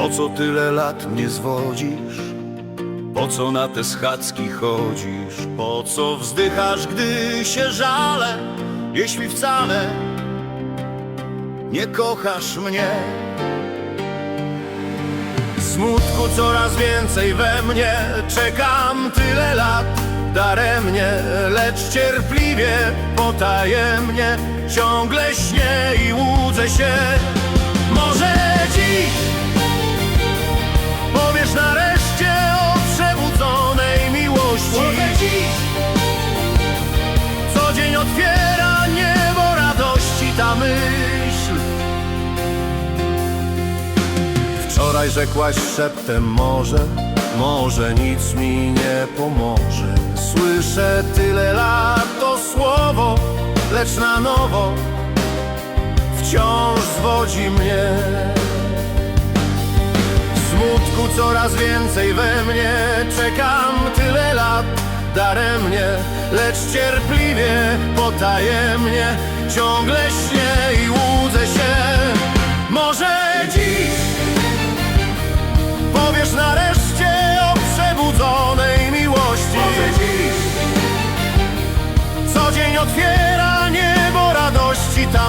Po co tyle lat mnie zwodzisz? Po co na te schadzki chodzisz? Po co wzdychasz, gdy się żalę? Jeśli wcale nie kochasz mnie Smutku coraz więcej we mnie Czekam tyle lat daremnie Lecz cierpliwie, potajemnie Ciągle śnię i łudzę się Wczoraj rzekłaś szeptem może Może nic mi nie pomoże. Słyszę tyle lat to słowo Lecz na nowo Wciąż zwodzi mnie. Smutku coraz więcej we mnie Czekam tyle lat daremnie Lecz cierpliwie, potajemnie Ciągle śnię i łudzę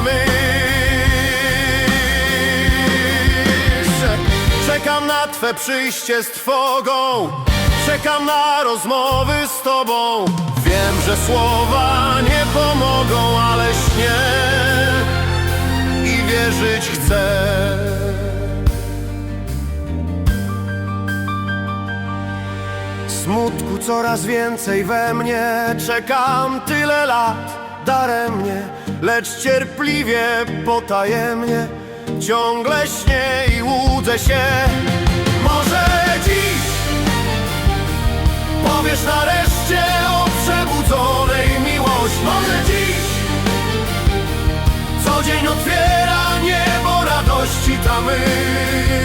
myśl Czekam na Twe przyjście z trwogą. Czekam na rozmowy z Tobą. Wiem, że słowa nie pomogą, ale śnię I wierzyć chcę. Smutku coraz więcej we mnie. Czekam tyle lat daremnie, lecz cierpliwie, potajemnie, ciągle śnie i łudzę się. Może dziś powiesz nareszcie o przebudzonej miłości. Może dziś co dzień otwiera niebo radości ta myśl.